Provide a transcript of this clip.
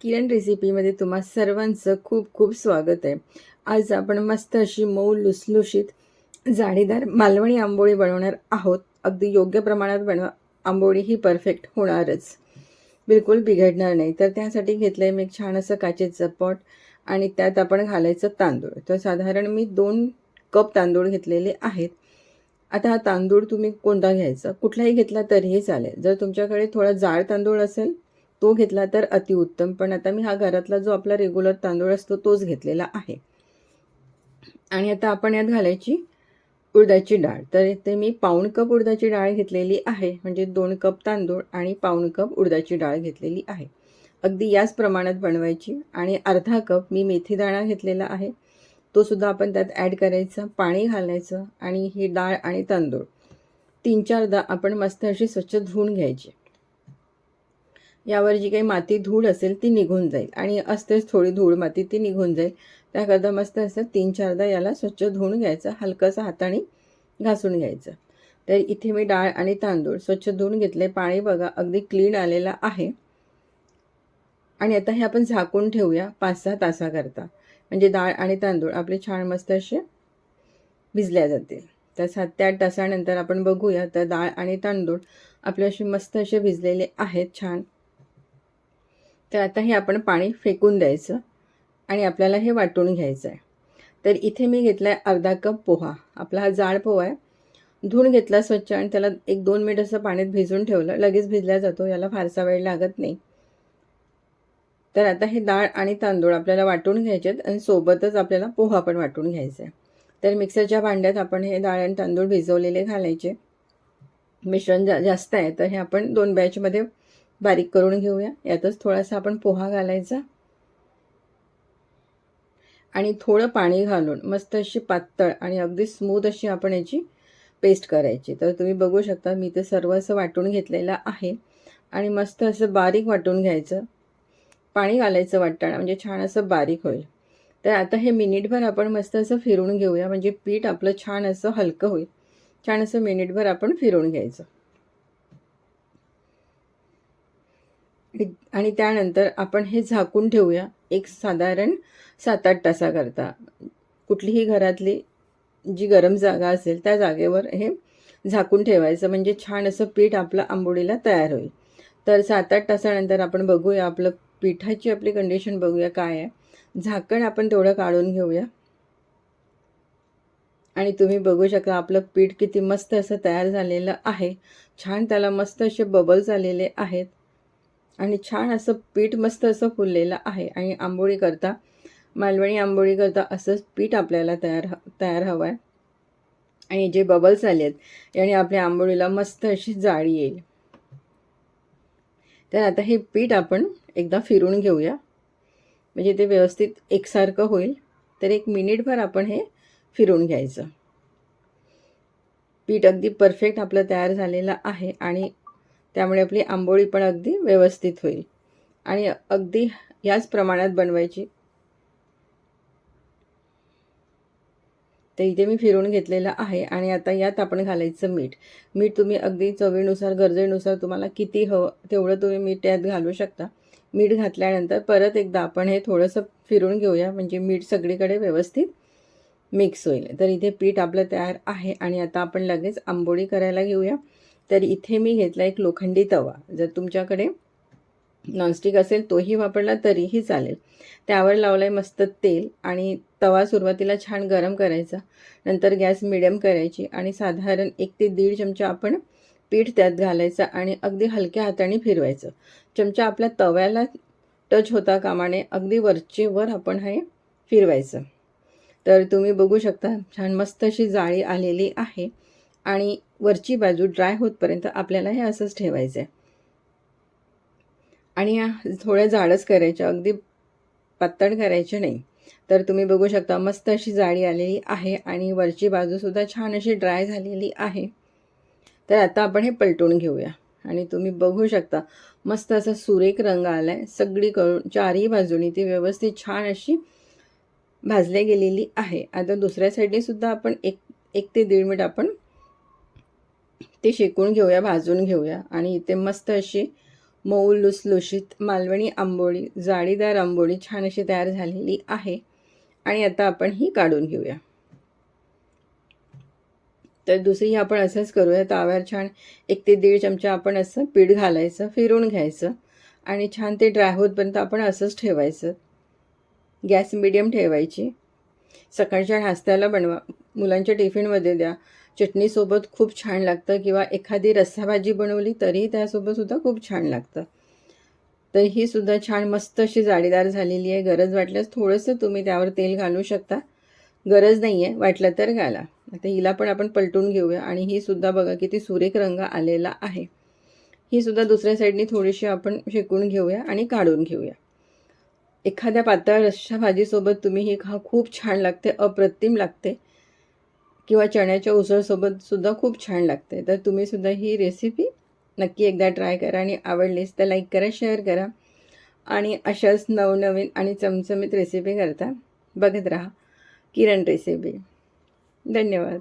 किरण रेसिपीमध्ये तुम्हा सर्वांचं खूप खूप स्वागत आहे. आज आपण मस्त अशी मऊ लुसलुशीत जाळीदार मालवणी आंबोळी बनवणार आहोत. अगदी योग्य प्रमाणात बनवा आंबोळी ही परफेक्ट होणारच. बिलकुल बिघडणार नाही. तर त्यासाठी घेतलं आहे मी एक छान असं काचेचं पॉट आणि त्यात आपण घालायचं तांदूळ. तर साधारण मी दोन कप तांदूळ घेतलेले आहेत. आता हा तांदूळ तुम्ही कोणता घ्यायचा? कुठलाही घेतला तरीही चालेल. जर तुमच्याकडे थोडा जाड तांदूळ असेल तो घेतला तर अतिउत्तम. पण आता मी हा घरातला जो आपला रेग्युलर तांदूळ असतो तोच घेतलेला आहे. आणि आता आपण यात घालायची उडदाची डाळ. तर इथे मी पाऊण कप उडदाची डाळ घेतलेली आहे. म्हणजे दोन कप तांदूळ आणि पाऊण कप उडदाची डाळ घेतलेली आहे. अगदी याच प्रमाणात बनवायची. आणि अर्धा कप मी मेथी दाणा घेतलेला आहे. तो सुद्धा आपण त्यात ॲड करायचा. पाणी घालायचं आणि ही डाळ आणि तांदूळ तीन चारदा आपण मस्त अशी स्वच्छ धुवून घ्यायची. यावर जी काही माती धूळ असेल ती निघून जाईल. आणि असतेच थोडी धूळ माती ती निघून जाईल. त्याकरता मस्त असं तीन चारदा याला स्वच्छ धुवून घ्यायचं. हलकंसं हाताने घासून घ्यायचं. तर इथे मी डाळ आणि तांदूळ स्वच्छ धुवून घेतले. पाणी बघा अगदी क्लीन आलेलं आहे. आणि आता हे आपण झाकून ठेवूया पाच सहा तासाकरता. म्हणजे डाळ आणि तांदूळ आपले छान मस्त असे भिजल्या जातील. तर सात ते आठ तासानंतर आपण बघूया. तर डाळ आणि तांदूळ आपले असे मस्त असे भिजलेले आहेत छान. तर आता हे आपण पाणी फेकून द्यायचं आणि आपल्याला हे वाटून घ्यायचं आहे तर इथे मी घेतला आहे अर्धा कप पोहा. आपला हा जाड पोहा आहे. धुवून घेतला स्वच्छ आणि त्याला एक दोन मिनिट असं पाण्यात भिजून ठेवलं. लगेच भिजला जातो याला फारसा वेळ लागत नाही. तर आता हे डाळ आणि तांदूळ आपल्याला वाटून घ्यायचे आहेत आणि सोबतच आपल्याला पोहा पण वाटून घ्यायचा आहे तर मिक्सरच्या भांड्यात आपण हे डाळ आणि तांदूळ भिजवलेले घालायचे. मिश्रण जा जास्त आहे तर हे आपण दोन बॅचमध्ये बारीक करून घेऊया. यातच थोडासा आपण पोहा घालायचा. आणि थोडं पाणी घालून मस्त अशी पातळ आणि अगदी स्मूथ अशी आपण याची पेस्ट करायची. तर तुम्ही बघू शकता मी ते सर्व असं वाटून घेतलेलं आहे. आणि मस्त असं बारीक वाटून घ्यायचं. पाणी घालायचं वाटताना म्हणजे छान असं बारीक होईल. तर आता हे मिनिटभर आपण मस्त असं फिरून घेऊया म्हणजे पीठ आपलं छान असं हलकं होईल. छान असं मिनिटभर आपण फिरून घ्यायचं. आणि त्यानंतर आपण हे झाकून ठेवूया. एक साधारण सात आठ तासाकरता. कुठलीही घरातली जी गरम जागा असेल त्या जागेवर हे झाकून ठेवायचं. म्हणजे छान असं पीठ आपलं आंबोडीला तयार होईल. तर सात आठ तासानंतर आपण बघूया आपलं पिठाची आपली कंडिशन बघूया काय आहे. झाकण आपण तेवढं काढून घेऊया. आणि तुम्ही बघू शकता आपलं पीठ किती मस्त असं तयार झालेलं आहे. छान त्याला मस्त असे बबल्स आलेले आहेत. आणि छान असं पीठ मस्त असं फुललेलं आहे. आणि आंबोळी करता मालवणी आंबोळी करता असंच पीठ आपल्याला तयार ह तयार हवं आहे आणि जे बबल्स आले आहेत याने आपल्या आंबोळीला मस्त अशी जाळी येईल. तर आता हे पीठ आपण एकदा फिरून घेऊया. म्हणजे ते व्यवस्थित एकसारखं होईल तर एक मिनिटभर आपण हे फिरून घ्यायचं. पीठ अगदी परफेक्ट आपलं तयार झालेलं आहे आणि त्यामुळे आपली आंबोळी पण अगदी व्यवस्थित होईल. आणि अगदी याच प्रमाणात बनवायची. तर इथे मी फिरून घेतलेलं आहे आणि आता यात आपण घालायचं मीठ. मीठ तुम्ही अगदी चवीनुसार गरजेनुसार तुम्हाला किती हवं तेवढं तुम्ही मीठ त्यात घालू शकता. मीठ घातल्यानंतर परत एकदा आपण हे थोडंसं फिरून घेऊया. म्हणजे मीठ सगळीकडे व्यवस्थित मिक्स होईल. तर इथे पीठ आपलं तयार आहे आणि आता आपण लगेच आंबोळी करायला घेऊया. तर इथे मी घेतला एक लोखंडी तवा. जर तुमच्याकडे नॉनस्टिक असेल तोही वापरला तरीही चालेल. त्यावर लावलं आहे मस्त तेल आणि तवा सुरुवातीला छान गरम करायचा. नंतर गॅस मिडियम करायची आणि साधारण एक ते दीड चमचा आपण पीठ त्यात घालायचं आणि अगदी हलक्या हाताने फिरवायचं. चमचा आपल्या तव्याला टच होता कामाने अगदी वरचे वर आपण हे फिरवायचं. तर तुम्ही बघू शकता छान मस्त अशी जाळी आलेली आहे. आणि वरची बाजू ड्राय होतपर्यंत आपल्याला हे असंच ठेवायचं आहे आणि या थोड्या जाडच करायच्या अगदी पातळ करायचे नाही. तर तुम्ही बघू शकता मस्त अशी जाळी आलेली आहे आणि वरची बाजूसुद्धा छान अशी ड्राय झालेली आहे. तर आता आपण हे पलटून घेऊया. आणि तुम्ही बघू शकता मस्त असा सुरेख रंग आला आहे सगळीकडून चारही बाजूनी ती व्यवस्थित छान अशी भाजल्या गेलेली आहे. आता दुसऱ्या साईडने सुद्धा आपण एक एक ते दीड मिनिट आपण ते शेकून घेऊया भाजून घेऊया. आणि इथे मस्त अशी मऊ लुसलुशीत मालवणी आंबोळी जाळीदार आंबोळी छान अशी तयार झालेली आहे. आणि आता आपण ही काढून घेऊया. तर दुसरी आपण असंच करूया. ताव्यावर छान एक ते दीड चमचा आपण असं पीठ घालायचं फिरून घ्यायचं. आणि छान ते ड्राय होतपर्यंत आपण असंच ठेवायचं. गॅस मिडियम ठेवायची. सकाळच्या नाश्त्याला बनवा. मुलांच्या टिफिनमध्ये द्या. चटणीसोबत खूप छान लागतं किंवा एखादी रस्साभाजी बनवली तरी त्यासोबतसुद्धा खूप छान लागतं. तर ही सुद्धा छान मस्त अशी जाडीदार झालेली आहे. गरज वाटल्यास थोडंसं तुम्ही त्यावर तेल घालू शकता. गरज नाही आहे वाटलं तर घाला. आता हिला पण आपण पलटून घेऊया आणि ही सुद्धा बघा किती सुरेख रंग आलेला आहे. ही सुद्धा दुसऱ्या साईडनी थोडीशी आपण शेकून घेऊया आणि काढून घेऊया. एखाद्या पातळ रस्सा भाजीसोबत तुम्ही ही खा खूप छान लागते अप्रतिम लागते. किंवा चण्याच्या उसळसोबत सुद्धा खूप छान लागते तर तुम्ही सुद्धा ही रेसिपी नक्की एकदा ट्राय करा आणि आवडलीच तर लाईक करा शेअर करा. आणि अशाच नवनवीन आणि चमचमीत रेसिपी करता बघत राहा. किरण रेसिपी धन्यवाद.